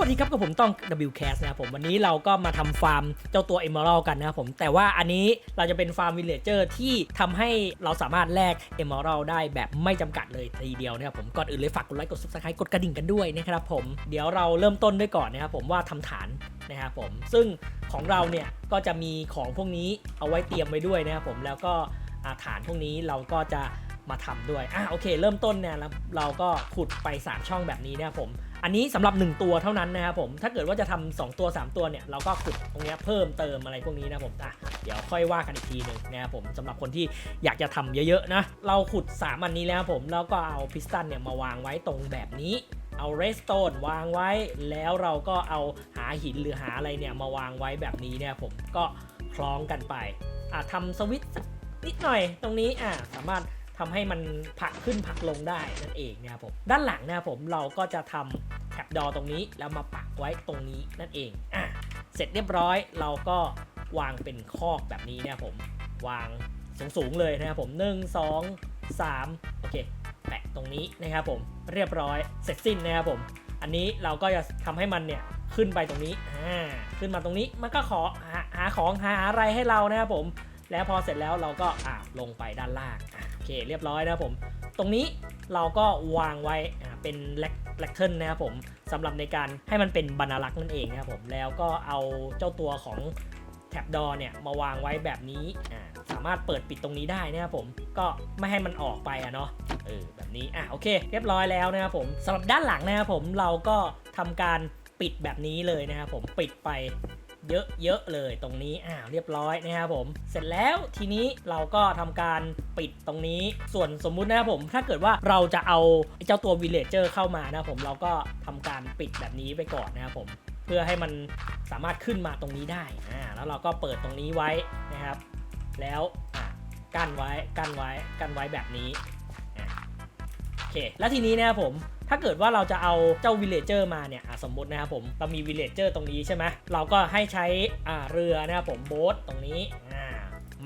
วัสดีครับกับผมต้อง WCast นะครับผมวันนี้เราก็มาทำฟาร์มเจ้าตัว Emerald กันนะครับผมแต่ว่าอันนี้เราจะเป็นฟาร์มวิลเลจเจอร์ที่ทำให้เราสามารถแลก Emerald ได้แบบไม่จำกัดเลยทีเดียวนะครับผมก่อนอื่นเลยฝากกดไลค์กด Subscribe กดกระดิ่งกันด้วยนะครับผมเดี๋ยวเราเริ่มต้นด้วยก่อนนะครับผมว่าทำฐานนะครับผมซึ่งของเราเนี่ยก็จะมีของพวกนี้เอาไว้เตรียมไว้ด้วยนะครับผมแล้วก็ฐานพวกนี้เราก็จะ มาทำด้วย อะโอเค เริ่มต้นเนี่ยเราเราก็ขุดไปสามช่องแบบนี้นะครับผม อันนี้สำหรับ 1 ตัวเท่านั้นนะครับผม ถ้าเกิดว่าจะทำ2ตัว 3 ตัวเนี่ยเราก็ขุดตรงนี้เพิ่มเติมอะไรพวกนี้นะผมอะเดี๋ยวค่อยว่ากันอีกทีหนึ่งนะครับผมสำหรับคนที่อยากจะทำเยอะๆนะ เราขุด 3 อันนี้แล้วผม แล้วก็เอาพิสตันเนี่ยมาวางไว้ตรงแบบนี้เอาเรสโตนวางไว้แล้วเราก็เอาหาหินหรือหาอะไรเนี่ยมาวางไว้แบบนี้เนี่ยผมก็คล้องกันไปอะทำสวิตช์นิดหน่อยตรงนี้อะสามารถ ทำให้มันผักขึ้นผักลงได้นั่นเองนะครับผมด้านหลังนะครับผมเราก็จะทำแท็บดอตรงนี้แล้วมาปักไว้ตรงนี้นั่นเองอะเสร็จเรียบร้อยเราก็วางเป็นคอกแบบนี้นะครับผมวางสูงๆเลยนะครับผม1 2 3โอเคแปะตรงนี้นะครับผมเรียบร้อยเสร็จสิ้นนะครับผมอันนี้เราก็จะทำให้มันเนี่ยขึ้นไปตรงนี้อ่าขึ้นมาตรงนี้มันก็ขอหาหาของหาอะไรให้เรานะครับผมแล้วพอเสร็จแล้วเราก็อ่าลงไปด้านล่างอะโอ เคเรียบร้อยนะครับผม ตรงนี้เราก็วางไว้เป็นแลกแลกเทิลนะครับผมสำหรับในการให้มันเป็นบรรลักษ์นั่นเองนะครับผมแล้วก็เอาเจ้าตัวของแท็บดอเนี่ยมาวางไว้แบบนี้อ่าสามารถเปิดปิดตรงนี้ได้นะครับผมก็ไม่ให้มันออกไปอะเนาะเออแบบนี้อะโอเค เรียบร้อยแล้วนะครับผมสำหรับด้านหลังนะครับผมเราก็ทำการปิดแบบนี้เลยนะครับผมปิดไป เยอะๆเลยตรงนี้อ่าเรียบร้อยนะครับผม เสร็จแล้วทีนี้เราก็ทำการปิดตรงนี้ ส่วนสมมุตินะครับผม ถ้าเกิดว่าเราจะเอาเจ้าตัววิลเลจเจอร์เข้ามานะครับผมเราก็ทำการปิดแบบนี้ไปก่อนนะครับผมเพื่อให้มันสามารถขึ้นมาตรงนี้ได้อ่าแล้วเราก็เปิดตรงนี้ไว้นะครับ แล้วอ่ากั้นไว้กั้นไว้กั้นไว้แบบนี้โอเค แล้วทีนี้นะครับผม ถ้าเกิดว่าเราจะเอาเจ้าวิลเลจเจอร์มาเนี่ยสมมตินะครับผมเรามีวิลเลจเจอร์ตรงนี้ใช่ไหมเราก็ให้ใช้อ่าเรือนะครับผมโบ๊ทตรงนี้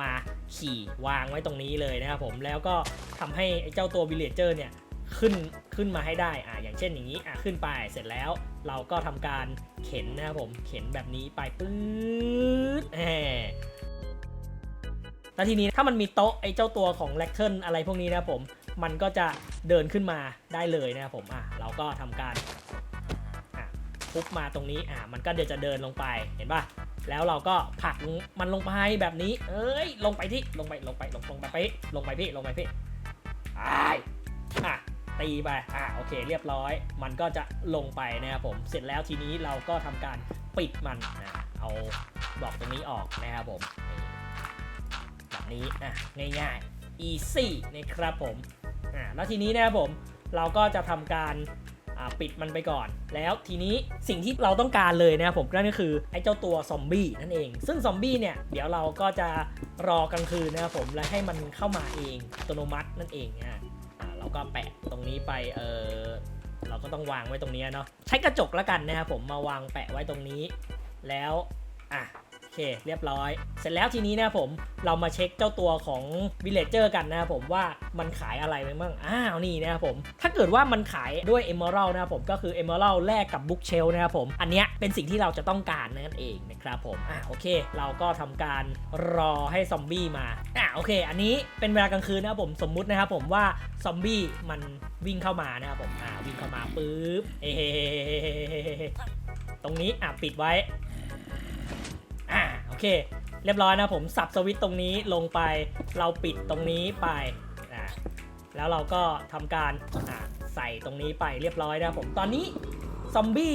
มาขี่วางไว้ตรงนี้เลยนะครับผมแล้วก็ทำให้ไอ้เจ้าตัววิลเลจเจอร์เนี่ยขึ้นขึ้นมาให้ได้อ่าอย่างเช่นอย่างนี้อะขึ้นไปเสร็จแล้วเราก็ทำการเข็นนะครับผมเข็นแบบนี้ไปปื๊ดแหมแล้วทีนี้ถ้ามันมีโต๊ะไอ้เจ้าตัวของแลคเทิลอะไรพวกนี้นะครับผม มันก็จะเดินขึ้นมาได้เลยนะครับผมอะเราก็ทำการอะทุบมาตรงนี้อะมันก็เดี๋ยวจะเดินลงไปเห็นป่ะแล้วเราก็ผลักมันลงไปแบบนี้ เอ้ย ลงไปที่ลงไปลงไปลงลงไปพี่ลงไปพี่ลงไปพี่อ้ายอะตีไปอะโอเคเรียบร้อย มันก็จะลงไปนะครับผมเสร็จแล้วทีนี้เราก็ทำการปิดมันอะเอาดอกตรงนี้ออกนะครับผมแบบนี้อะง่ายๆ easy นะครับผม อ่าแล้วทีนี้นะครับผมเราก็จะทำการปิดมันไปก่อน แล้วทีนี้สิ่งที่เราต้องการเลยนะครับผมนั่นก็คือไอ้เจ้าตัวซอมบี้นั่นเอง ซึ่งซอมบี้เนี่ยเดี๋ยวเราก็จะรอกลางคืนนะครับผมและให้มันเข้ามาเองอัตโนมัตินั่นเองอะอ่าเราก็แปะตรงนี้ไปเออเราก็ต้องวางไว้ตรงนี้เนาะใช้กระจกแล้วกันนะครับผมมาวางแปะไว้ตรงนี้ แล้วอะ เคเรียบร้อย เสร็จแล้วทีนี้นะผมเรามาเช็คเจ้าตัวของวิลเลจเจอร์กันนะครับผมว่ามันขายอะไรไปบ้างอ้าวนี่นะครับผมถ้าเกิดว่ามันขายด้วย Emerald นะครับผมก็คือ Emerald แลกกับ Bookshelf นะครับผมอันเนี้ยเป็นสิ่งที่เราจะต้องการนั่นเองนะครับผมอ่าโอเค เราก็ทำการรอให้ซอมบี้มาอ่าโอเค อันนี้เป็นเวลากลางคืนนะครับผมสมมุตินะครับผมว่าซอมบี้มันวิ่งเข้ามานะครับผมอ่าวิ่งเข้ามาปุ๊บเอะตรงนี้อะปิดไว้ เค เรียบร้อยนะผมสับสวิตช์ตรงนี้ลงไป เราปิดตรงนี้ไปอ่าแล้วเราก็ทำการใส่ตรงนี้ไปเรียบร้อยนะผมตอนนี้ซอมบี้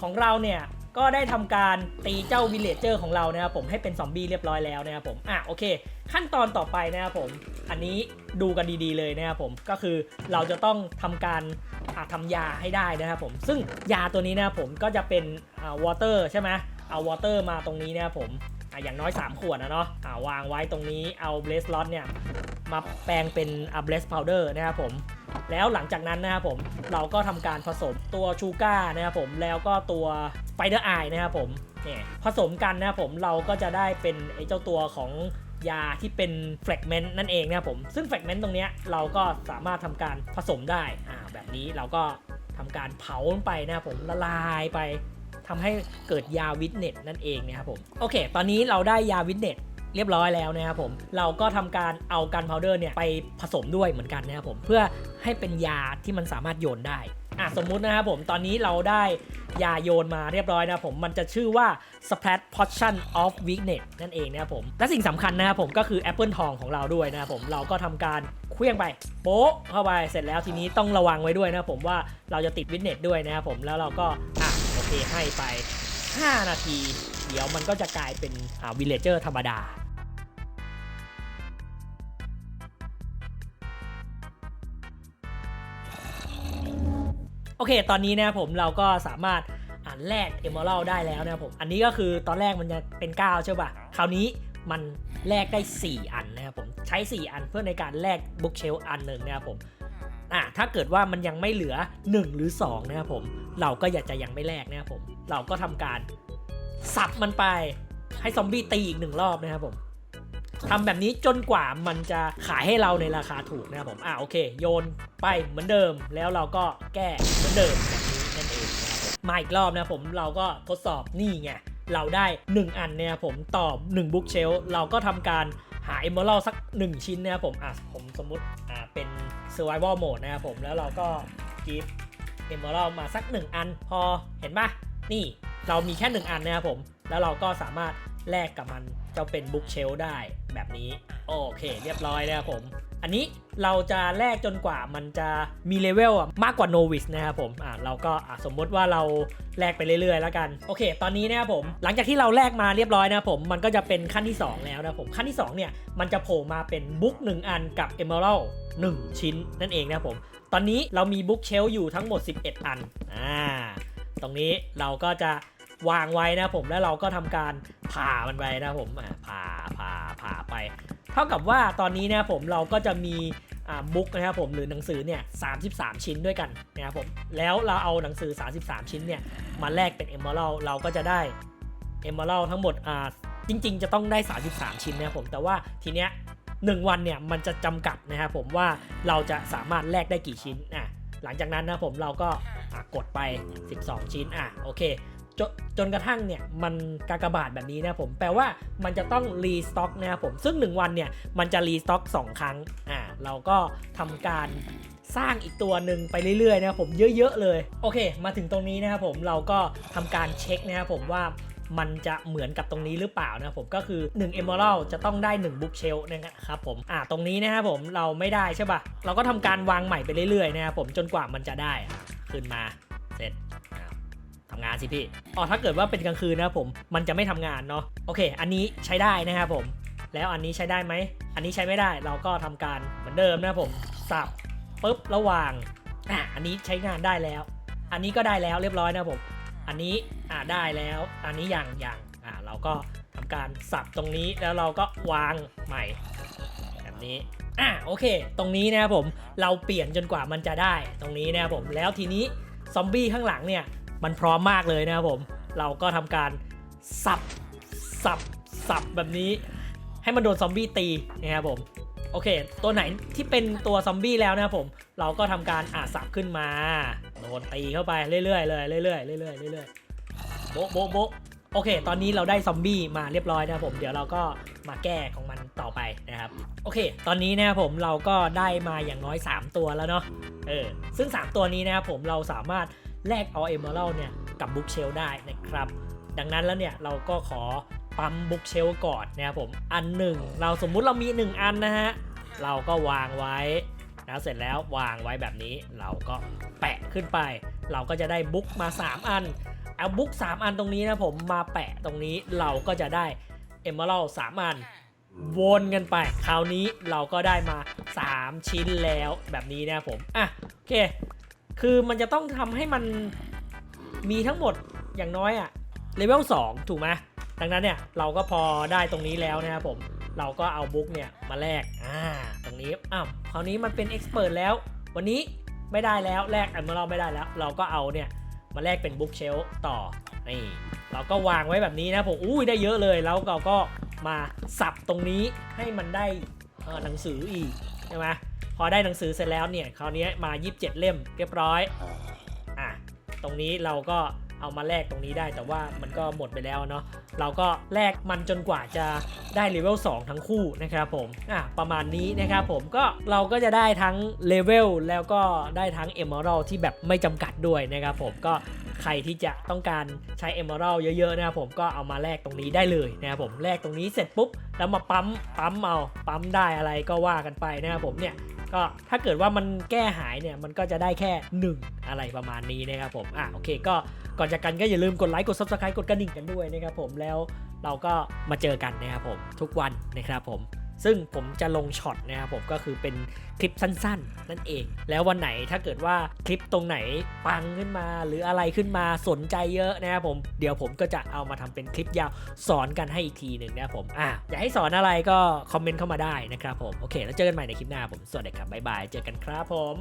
ของเราเนี่ยก็ได้ทำการตีเจ้าวิลเลจเจอร์ของเรานะครับผมให้เป็นซอมบี้เรียบร้อยแล้วนะครับผมอะโอเค ขั้นตอนต่อไปนะครับผม อันนี้ดูกันดีๆเลยนะครับผมก็คือเราจะต้องทำการอ่าทำยาให้ได้นะครับผม ซึ่งยาตัวนี้นะครับผมก็จะเป็นอ่าวอเตอร์ใช่ไหมเอาวอเตอร์มาตรงนี้นะครับผม อะอย่างน้อย 3 ขวดนะเนาะอ่าวางไว้ตรงนี้เอาเบสล็อตเนี่ยมาแปลงเป็นอ่าเบสพาวเดอร์นะครับผมแล้วหลังจากนั้นนะครับผมเราก็ทำการผสมตัวชูก้านะครับผมแล้วก็ตัวไปเดอร์ไอนะครับผมเนี่ยผสมกันนะครับผมเราก็จะได้เป็นไอ้เจ้าตัวของยาที่เป็นแฟกเมนต์นั่นเองนะครับผมซึ่งแฟกเมนต์ตรงเนี้ยเราก็สามารถทำการผสมได้อ่าแบบนี้เราก็ทำการเผาลงไปนะครับผมละลายไป ทำให้เกิดยาวิตเนตนั่นเองนะครับผมโอเค ตอนนี้เราได้ยาวิตเนตเรียบร้อยแล้วนะครับผมเราก็ทำการเอากันพาวเดอร์เนี่ยไปผสมด้วยเหมือนกันนะครับผมเพื่อให้เป็นยาที่มันสามารถโยนได้อะสมมุตินะครับผมตอนนี้เราได้ยาโยนมาเรียบร้อยนะครับผมมันจะชื่อว่า Splat Potion of Weakness นั่นเองนะครับผม และสิ่งสำคัญนะครับผมก็คือแอปเปิลทองของเราด้วยนะครับผมเราก็ทำการเคลื่องไปโป๊ะเข้าไปเสร็จแล้วทีนี้ต้องระวังไว้ด้วยนะครับผมว่าเราจะติดวิตเนสด้วยนะครับผมแล้วเราก็ เคให้ไป 5 นาที เดี๋ยวมันก็จะกลายเป็นวิลเลเจอร์ธรรมดาโอเค ตอนนี้นะผมเราก็สามารถอ่านแลกเอม r ร l ได้แล้วนะผม อันนี้ก็คือตอนแรกมันจะเป็น 9 ใช่ป่ะ คราวนี้มันแลกได้ 4 อันนะครับผม ใช้ 4 อันเพื่อในการแลกบุ๊กเชลอันหนึ่งนะครับผม อะถ้าเกิดว่ามันยังไม่เหลือ 1 หรือ 2 นะครับผม เราก็อยากจะยังไม่แลกนะครับผม เราก็ทำการสับมันไป ให้ซอมบี้ตีอีกหนึ่งรอบนะครับผมทำแบบนี้จนกว่ามันจะขายให้เราในราคาถูกนะครับผมอ่าโอเค โยนไปเหมือนเดิม แล้วเราก็แก้เหมือนเดิมแบบนี้นั่นเองมาอีกรอบนะครับผมเราก็ทดสอบนี่ไงเราได้ 1 อันเนี่ยผมต่อ1บุ๊กเชลเราก็ทำการ หาเอเมอรัลสัก 1 ชิ้นนะครับผมอะผมสมมุติอ่าเป็น Survival Mode นะครับผมแล้วเราก็กิฟเอเมอรัลมาสัก 1 อัน พอเห็นปะนี่เรามีแค่ 1 อันนะครับผม แล้วเราก็สามารถ แลกกับมันเจ้าเป็นบุ๊กเชลได้แบบนี้ โอเค เรียบร้อยนะครับผม อันนี้เราจะแลกจนกว่ามันจะมีเลเวลอะมากกว่าโนวิสนะครับผมอ่าเราก็อสมมติว่าเราแลกไปเรื่อยๆ แล้วกัน โอเค ตอนนี้นะครับผม หลังจากที่เราแลกมาเรียบร้อยนะครับผมมันก็จะเป็นขั้นที่ 2 แล้วนะครับผมขั้นที่ 2 เนี่ยมันจะโผล่มาเป็นบุ๊ก1อันกับ Emerald 1ชิ้นนั่นเองนะครับผมตอนนี้เรามีบุ๊กเชลอยู่ทั้งหมด 11 อันอ่าตรงนี้เราก็จะ วางไว้นะผมแล้วเราก็ทำการผ่ามันไปนะผมอ่าผ่าผ่าผ่าไป เท่ากับว่าตอนนี้นะผมเราก็จะมีบุ๊กนะครับผมหรือหนังสือเนี่ย33ชิ้นด้วยกันนะครับผมแล้วเราเอาหนังสือ 33 ชิ้นเนี่ยมาแลกเป็น Emerald เราก็จะได้ Emerald ทั้งหมดอ่าจริง ๆ จะต้องได้ 33 ชิ้นนะครับผมแต่ว่าทีเนี้ยหนึ่งวันเนี่ยมันจะจำกัดนะครับผมว่าเราจะสามารถแลกได้กี่ชิ้นอะหลังจากนั้นนะผมเราก็กดไป 12 ชิ้นอะโอเค จนจนกระทั่งเนี่ยมันกากบาทแบบนี้นะผมแปลว่ามันจะต้องรีสต็อกนะครับผมซึ่ง 1 วันเนี่ยมันจะรีสต็อก2 ครั้งอ่าเราก็ทำการสร้างอีกตัวหนึ่งไปเรื่อยๆนะครับผมเยอะ ๆ เลย โอเค มาถึงตรงนี้นะครับผมเราก็ทำการเช็คนะครับผมว่ามันจะเหมือนกับตรงนี้หรือเปล่านะผมก็คือ1 Emerald จะต้องได้ 1 Book Shell นะครับผมอ่าตรงนี้นะครับผมเราไม่ได้ใช่ปะเราก็ทำการวางใหม่ไปเรื่อยๆนะครับผมจนกว่ามันจะได้ขึ้นมาเสร็จานสิพี่อ๋อถ้าเกิดว่าเป็นกลางคืนนะผมมันจะไม่ทำงานเนาะโอเค อันนี้ใช้ได้นะครับผม แล้วอันนี้ใช้ได้ไหมอันนี้ใช้ไม่ได้เราก็ทำการเหมือนเดิมนะผมสับปุ๊บระหว่างอะอันนี้ใช้งานได้แล้ว อันนี้ก็ได้แล้วเรียบร้อยนะผม อันนี้อ่าได้แล้ว อันนี้อย่างอย่างอ่าเราก็ทำการสับตรงนี้แล้วเราก็วางใหม่ แบบนี้อะโอเค ตรงนี้นะครับผมเราเปลี่ยนจนกว่ามันจะได้ตรงนี้นะครับผมแล้วทีนี้ซอมบี้ข้างหลังเนี่ย มันพร้อมมากเลยนะครับผม เราก็ทำการสับสับสับแบบนี้ ให้มันโดนซอมบี้ตีนะครับผมโอเค ตัวไหนที่เป็นตัวซอมบี้แล้วนะครับผม เราก็ทำการอาสับขึ้นมา โดนตีเข้าไปเรื่อยๆเลยเรื่อยๆเรื่อยๆเรื่อยๆโบ๊ะโบ๊ะโบ๊ะโอเค ตอนนี้เราได้ซอมบี้มาเรียบร้อยนะครับผม เดี๋ยวเราก็มาแก้ของมันต่อไปนะครับ โอเค ตอนนี้นะครับผมเราก็ได้มาอย่างน้อย 3 ตัวแล้วเนาะ เออ ซึ่ง 3 ตัวนี้นะครับผมเราสามารถ แลกเอาเอเมอรัลเนี่ยกับบุ๊กเชลได้นะครับ ดังนั้นแล้วเนี่ยเราก็ขอปั๊มบุ๊กเชลก่อนนะครับผมอันหนึ่งเราสมมุติเรามี 1 อันนะฮะเราก็วางไว้แล้วเสร็จแล้ววางไว้แบบนี้เราก็แปะขึ้นไป เราก็จะได้บุ๊กมา 3 อันเอาบุ๊ก3 อันตรงนี้นะผมมาแปะตรงนี้เราก็จะได้เอเมอรัล3อันวนกันไป คราวนี้เราก็ได้มา 3 ชิ้นแล้วแบบนี้นะผม อะ โอเค คือมันจะต้องทำให้มันมีทั้งหมดอย่างน้อยอะเลเวล2ถูกไหมดังนั้นเนี่ยเราก็พอได้ตรงนี้แล้วนะครับผม เราก็เอาบุ๊กเนี่ยมาแลกอ่าตรงนี้อ้าวคราวนี้มันเป็นเอ็กซ์เพรสแล้ว วันนี้ไม่ได้แล้วแลกอันเมื่อเราไม่ได้แล้ว เราก็เอาเนี่ยมาแลกเป็นบุ๊กเชลต่อนี่เราก็วางไว้แบบนี้นะผมอุ้ยได้เยอะเลยแล้วเราก็มาสับตรงนี้ให้มันได้หนังสืออีกใช่ไหม พอได้หนังสือเสร็จแล้วเนี่ยคราวนี้มา 27 เล่มเรียบร้อยอะตรงนี้เราก็เอามาแลกตรงนี้ได้แต่ว่ามันก็หมดไปแล้วเนาะเราก็แลกมันจนกว่าจะได้เลเวล2ทั้งคู่นะครับผมอะประมาณนี้นะครับผมก็เราก็จะได้ทั้งเลเวลแล้วก็ได้ทั้งเอ r a l d ที่แบบไม่จำกัดด้วยนะครับผมก็ใครที่จะต้องการใช้ Emerald เยอะๆนะครับผมก็เอามาแลกตรงนี้ได้เลยนะครับผมแลกตรงนี้เสร็จปุ๊บแล้วมาปั๊มปั๊มเอาปั๊มได้อะไรก็ว่ากันไปนะครับผมเนี่ย ก็ถ้าเกิดว่ามันแก้หายเนี่ยมันก็จะได้แค่ 1 อะไรประมาณนี้นะครับผมอะโอเคก็ก่อนจากกันก็อย่าลืมกดไลค์กด Subscribe กดกระดิ่งกันด้วยนะครับผมแล้วเราก็มาเจอกันนะครับผมทุกวันนะครับผม ซึ่งผมจะลงช็อตนะครับผมก็คือเป็นคลิปสั้นๆ นั่นเอง แล้ววันไหนถ้าเกิดว่าคลิปตรงไหนปังขึ้นมา หรืออะไรขึ้นมาสนใจเยอะนะครับผมเดี๋ยวผมก็จะเอามาทำเป็นคลิปยาวสอนกันให้อีกทีหนึ่งนะครับผมอะอยากให้สอนอะไรก็คอมเมนต์เข้ามาได้นะครับผมโอเค แล้วเจอกันใหม่ในคลิปหน้าผมสวัสดีครับบ๊ายบายเจอกันครับผม